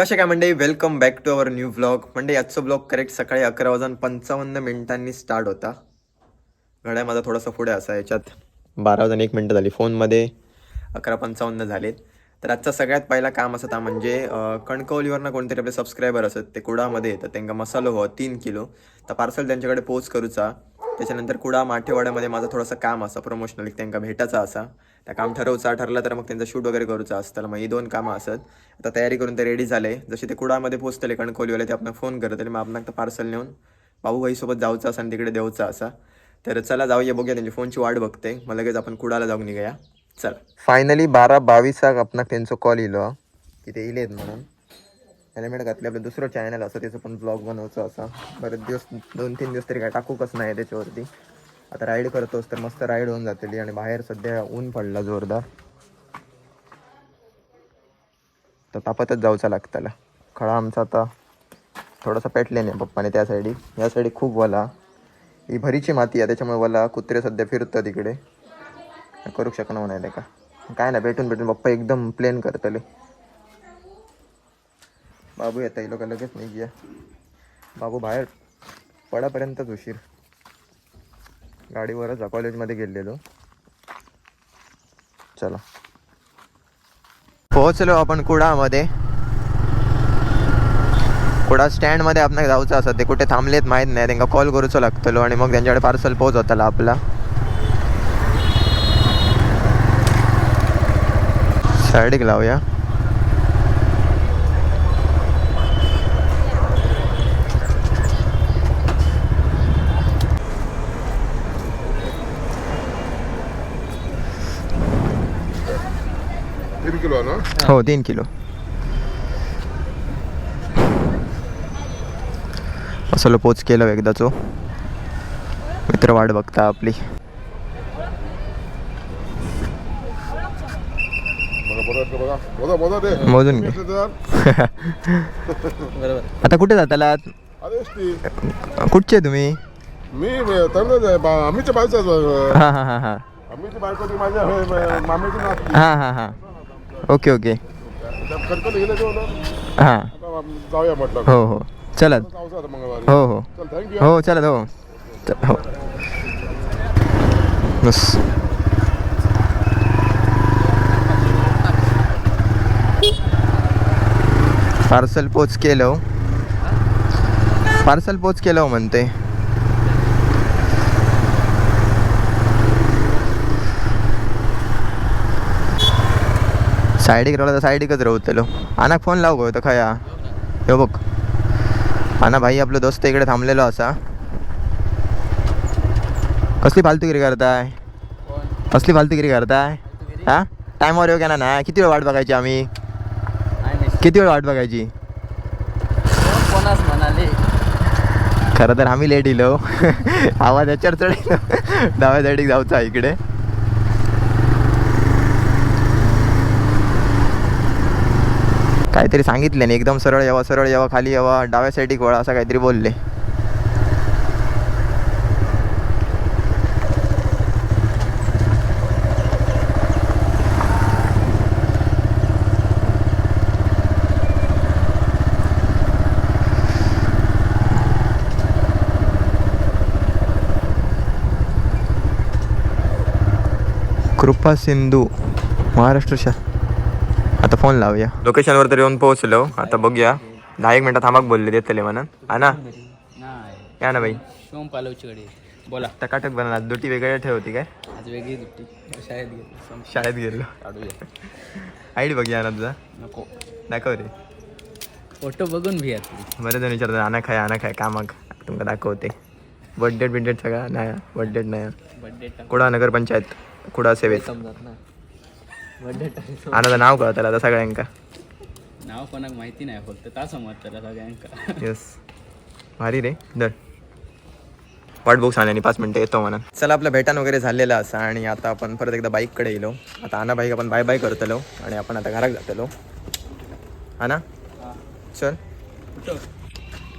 कसे काय म्हणजे welcome back to our new blog म्हणजे याचं ब्लॉग करेक्ट सकाळी अकरा वाजून पंचावन्न मिनिटांनी स्टार्ट होता. घड्या माझा थोडासा पुढे असा याच्यात बारा वाजून एक मिनटं झाली फोनमध्ये. अकरा पंचावन्न झालेत. तर आजचा सगळ्यात पहिला काम असं होता म्हणजे कणकवलीवरनं कोणतरी आपले सबस्क्रायबर असत ते कुडामध्ये येतात. त्यांना मसालो हो तीन किलो. तर पार्सल त्यांच्याकडे पोच करूचा. त्याच्यानंतर कुडा माठेवाड्यामध्ये माझं थोडंसं काम असा प्रमोशनल त्यांना भेटायचा असा. त्या काम ठरवचा ठरलं तर मग त्यांचा शूट वगैरे करूचा असतं. मग ही दोन कामं असत. आता तयारी करून ते रेडी झाले. जसे ते कुडामध्ये पोचतले कणकवलीवाले ते आपण फोन करतले मग आपण तर पार्सल नेऊन भाऊबाईसोबत जाऊचा असा आणि तिकडे देऊचा असा. तर चला जाऊया बघूया त्यांची फोनची वाट बघते. मग लगेच आपण कुडाला जाऊन निघूया. चला. फायनली बारा बावीसाक आपण त्यांचं कॉल येलो की ते इलेत म्हणून. हेल्मेट घातले आपलं दुसरं चॅनल असं त्याचं पण ब्लॉग बनवचं असं. बरेच दिवस दोन तीन दिवस तरी काय टाकूकच नाही त्याच्यावरती. आता राईड करतोस तर मस्त राईड होऊन जातली. आणि बाहेर सध्या ऊन पडला जोरदार. तर तापतच जाऊचा लागताला. खळा आमचा आता थोडासा पेटले नाही पप्पाने त्या साईडी या साईडी खूप वला. ही भरीची माती आहे त्याच्यामुळे वला कुत्रे सध्या फिरतं तिकडे करू शकणार नाही का? काय नाही भेटून भेटून पप्पा एकदम प्लेन करतले. बाबू येता लोक लगेच नाही घ्या बाबू बाहेर पडापर्यंतच उशीर. गाडीवरच कॉलेजमध्ये गेलेलो. चला. पोहोचलो आपण कुडामध्ये. कुडा स्टँडमध्ये आपण जाऊचं असं. ते कुठे थांबलेत माहीत नाही. त्यांना कॉल करूचो लागतलो आणि मग त्यांच्याकडे पार्सल पोहोचवताला आपला. साईडीक लावूया. किलो ना? हो तीन किलो. असं पोच केलं एकदाचो मित्र वाट बघता आपली. मोजून घे. बरोबर. आता कुठे जाताला कुठचे तुम्ही? मी आहे. आम्हीच्या बायचाच हां हां हां हां. बायको माझ्या मामीची हां हां हां. Okay okay. हां. जाऊया म्हटलं हो हो. चलत. हो हो. हो चलत हो. हो. बस. पार्सल पोच केलं हो. पार्सल पोच केलं हो म्हणते. सायडीक राहिला तर सायडीकच राहतलो आनाक फोन लाव गो तर खया. हे बघ. आना भाई आपलो दोस्त इकडे थांबलेलो असा. कसली फालतूगिरी करताय? कसली फालतूगिरी करताय? हा? टायमावर येऊ का ना किती वेळ वाट बघायची आम्ही? किती वेळ वाट बघायची? खरं तर आम्ही लेट इलो. आवाज याच्यावर चढ डाव्या साईडीक जाऊचा इकडे. काहीतरी सांगितले नाही एकदम सरळ यावा सरळ यावा खाली यावा डाव्या साईडी वळा असं काहीतरी बोलले. कृपा सिंधू महाराष्ट्र शा फोन लावूया. लोकेशनवर तरी येऊन पोहोचलो. आता बघूया. दहा एक मिनटं थांबाक बोलले देतले म्हणून. हा ना? नाही. या ना बाई. शिवम पालवचीकडे बोला. टकाटक बनला दुटी वेगळ्या ठेवती काय? आज वेगळी दुट्टी शाळेत गेलो. शाळेत गेलो. आयडी बघूया ना तुझा. नको. दाखव रे. फोटो बघून तुम्ही बरेच जण विचारतात आणा खाय आणा खाय कामाक तुमका दाखवते. बर्थडेट बिड्डेट सगळा नाही बर्थडेट नाही. बर्थडे कुडा नगरपंचायत कुडा सेवेत. समजत ना आणाचं नाव कळतं आता सगळ्यांका. नाव कोणाक माहिती नाही फक्त ता समजतं सगळ्यांका. येस भारी रे. दर वाट बघू पाच मिनटं येतो म्हणा चला आपलं भेटान वगैरे झालेलं असं आणि आता आपण परत एकदा बाईककडे येलो. आता आणा बाईक आपण बाय बाय करतलो आणि आपण आता घरात जातलो. हा ना? चल.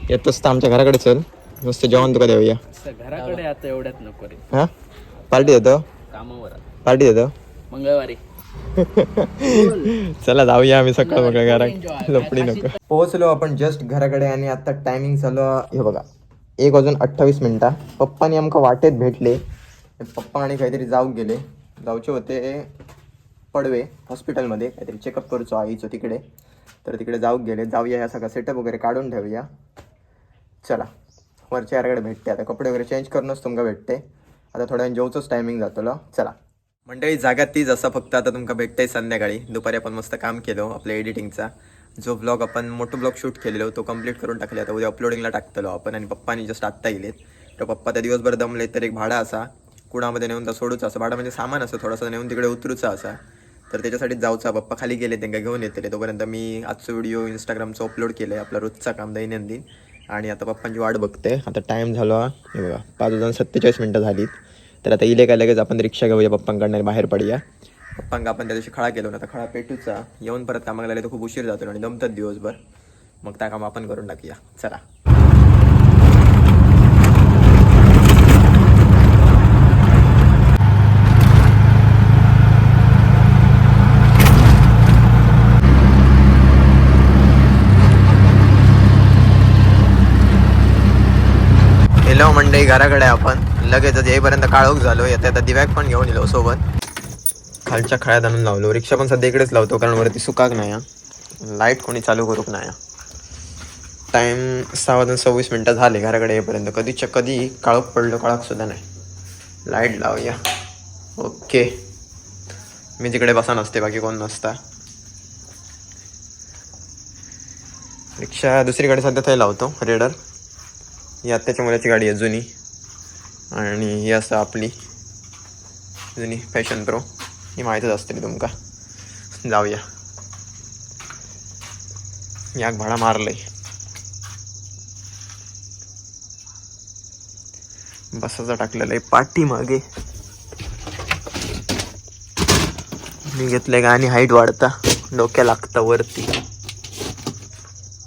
येतोस तर आमच्या घराकडे चल. मस्त जेवण तुका देऊया. घराकडे आता एवढ्यात नको रे. हां? पार्टी देतो? कामावर पार्टी देतो? मंगळवारी. चला जाऊया आम्ही सकाळ बघा घरात. लपडी नको. पोहोचलो आपण जस्ट घराकडे आणि आता टायमिंग चालू आहे- हे बघा एक वाजून अठ्ठावीस मिनिटा. पप्पानी आमका वाटेत भेटले. पप्पा आणि काहीतरी जाऊ गेले. जाऊचे होते पडवे हॉस्पिटलमध्ये काहीतरी चेकअप करूचो आईचो तिकडे. तर तिकडे जाऊ गेले. जाऊया या सगळा सेटअप वगैरे काढून ठेवूया. चला वरच्या यारकडे भेटते. आता कपडे वगैरे चेंज करूनच तुमका भेटते. आता थोड्या जेवचंच टायमिंग जातलो. चला. मंडळी जागा तीच असं फक्त आता तुमका भेटतंय संध्याकाळी. दुपारी आपण मस्त काम केलो आपल्या एडिटिंगचा जो ब्लॉग आपण मोठं ब्लॉग शूट केलेलो तो कंप्लीट करून टाकले आता उद्या अपलोडिंगला टाकतलो आपण आणि पप्पानी जस्ट आत्ता येलेत तर पप्पा त्या दिवसभर दमले तर एक भाडा असा. कुणामध्ये नेऊन तर सोडूचा असा. भाडा म्हणजे सामान असं थोडासा नेऊन तिकडे उतरूचा असा. तर त्याच्यासाठी जाऊचा. पप्पा खाली गेले त्यांना घेऊन येतले. तोपर्यंत मी आजचा व्हिडिओ इंस्टाग्रामचा अपलोड केलं आहे आपला रोजचा काम दैनंदिन. आणि आता पप्पांची वाट बघते. आता टाईम झालो हा. बघा पाच हजार सत्तेचाळीस मिनटं झालीत. तर आता इले काय लगेच आपण रिक्षा घेऊया पप्पांकडनं बाहेर पडूया. पप्पांक आपण त्या दिवशी खळा केलो ना तर खळा पेटूचा. येऊन परत कामाला लागले तर खूप उशीर जातो आणि दमतात दिवसभर. मग त्या काम आपण करून टाकूया. चला. हॅलो मंडई घराकडे आपण. लगेचच येईपर्यंत काळोख झालो येते आता दिव्याक पण घेऊन येलो हो सोबत. खालच्या खळ्यात आणून लावलो. रिक्षा पण सध्या इकडेच लावतो कारण वरती सुकाक नाही हा. लाइट कोणी चालू करूक नाही हा. टाईम सहा वाजून सव्वीस मिनटं झाले घराकडे येईपर्यंत. कधीच्या कधी काळोख पडलो काळोख सुद्धा नाही. लाइट लावूया. ओके. मी तिकडे बसा नसते बाकी कोण नसता. रिक्षा दुसरीकडे सध्या ते लावतो रेडर. यात त्याच्या मुलाची गाडी आहे जुनी. आणि ही असं आपली जुनी फॅशन प्रो. ही माहीतच असते तुमका. जाऊया. याक भाडा मारलंय. बसाचा टाकलेला आहे पाठी मागे. मी घेतलंय का आणि हाईट वाढता. डोक्या लागता वरती.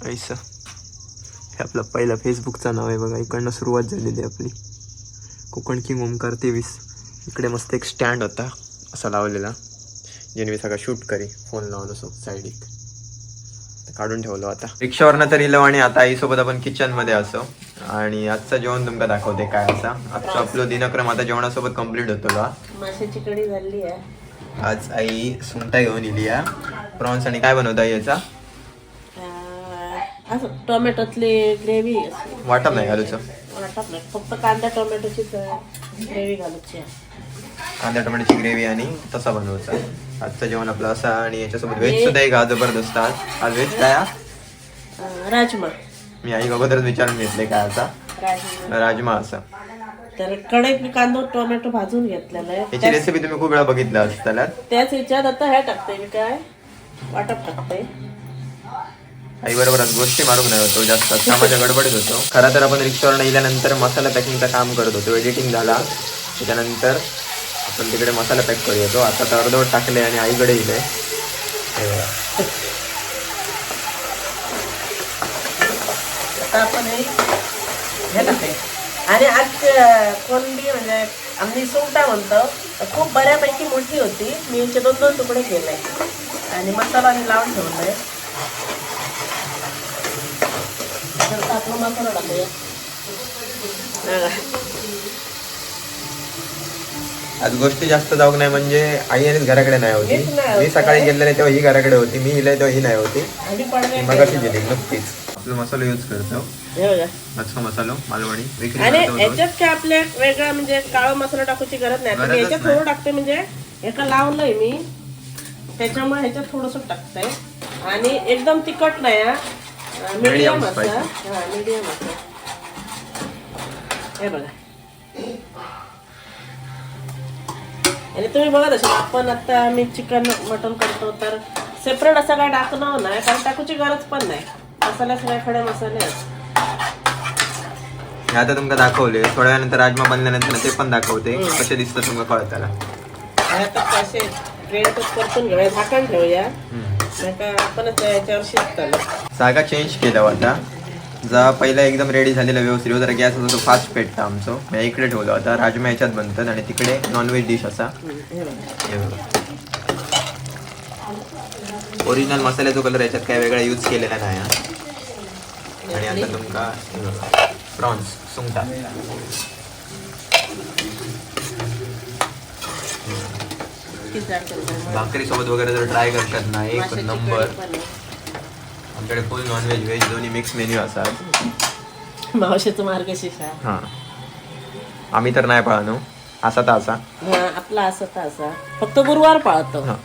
ऐसा. हे आपलं पहिलं फेसबुकचा नाव आहे बघा. इकडनं सुरुवात झालेली आहे आपली. कोकण किंग ओमकार तेवीस. इकडे मस्त एक स्टँड होता असा लावलेला. ज्याने मी सगळं शूट करी फोन लावून असो साईडिक काढून ठेवलो आता. रिक्षावरनं तर इलो आणि आता आईसोबत आपण किचनमध्ये असो. आणि आजचं जेवण तुमका दाखवते काय असा. आजचा आपलं दिनक्रम आता जेवणासोबत कंप्लीट होतो का माशाची झाली आहे. आज आई सुंटा घेऊन इली या प्रॉन्स आणि काय बनवता याचा? टोमॅटोतली ग्रेव्ही. वाटप नाही घालूचं वाटप नाही फक्त कांदा टोमॅटोचीच ग्रेव्ही घालायची आहे. कांदा टोमॅटोची ग्रेव्ही आणि तसा बनवायचा. आजचं जेवण आपलं असं आणि याच्यासोबत व्हेज सुद्धा एक आज जबरदस्त आज. आज व्हेज काय हा? राजमा. मी आई अगोदरच विचारून घेतले काय असा राजमा. असं. तर कढईत मी कांदा टोमॅटो भाजून घेतलेला आहे. याची रेसिपी तुम्ही खूप वेळा बघितल्या असताना त्याच ह्याच्यात आता हे टाकते मी काय? वाटप टाकते. आई बरोबर गोष्टी मारून नाही होतो जास्त कामाच्या गडबडीत होतो. खरं तर आपण रिक्षावर नेल्यानंतर मसाला पॅकिंगचं काम करत होतो. एडिटिंग झाला. त्याच्यानंतर आपण तिकडे मसाला पॅक करू येतो आता तर अर्धवट टाकले आणि आईकडे येईल आणि आज अं, म्हणजे आम्ही सुंगटा म्हणतो. खूप बऱ्यापैकी मोठी होती. मी दोन दोन तुकडे केले. आणि मसाला आणि लावून ठेवलाय आज गोष्टी जास्त जाऊ नाही म्हणजे आई आणि घराकडे नाही होती. मी. सकाळी गेलेले तेव्हा ही घराकडे होती मी इले तेव्हा ही नाही होती. मग अशी गेली नक्कीच आपला मसाला यूज करतो. हे मच्छा मसाला मालवणी आणि. याच्यात काय आपल्या वेगळा म्हणजे काळा मसाला टाकूची गरज नाही. याच्यात. थोडं टाकते म्हणजे एका लावलंय मी. त्याच्यामुळे ह्याच्यात थोडस टाकतंय आणि एकदम तिखट नाही मीडियम असा. हा मीडियम असा हे बघा आणि तुम्ही बघत असाल आपण आता मी चिकन मटन करतो तर सेपरेट असं काय टाकणं नाही कारण टाकूची गरज पण नाही. मसाल्या सगळे खडे मसाले हे आता तुमका दाखवले. थोड्या वेळानंतर राजमा बनल्यानंतर ते पण दाखवते. कसे दिसतात तुमका कळताना आणि आता कसे ग्रेड परतून घेऊया झाकण ठेवूया. नाही का आपणच याच्यावर शिजताना जागा चेंज केलं आता जा पहिला एकदम रेडी झालेला व्यवस्थित होता गॅस होता तो फास्ट पेटता आमचं मी इकडे ठेवला होता राजमा याच्यात बनतात आणि तिकडे नॉनव्हेज डिश असा हे. हे. ओरिजिनल मसाल्याचो कलर याच्यात काय वेगळा यूज केलेला नाही हा. आणि आता तुमका प्रॉन्स सुंगटा. भाकरी सोबत वगैरे जर ट्राय करतात ना एक नंबर. आमच्याकडे फुल नॉनव्हेज व्हेज दोन्ही मिक्स मेन्यू असतात. मावशीचं मार्गशीर्ष. हां. आम्ही तर नाही पळानो असा तर असा. हा, आपला असा तर असा. फक्त गुरुवार पाळतो. हां.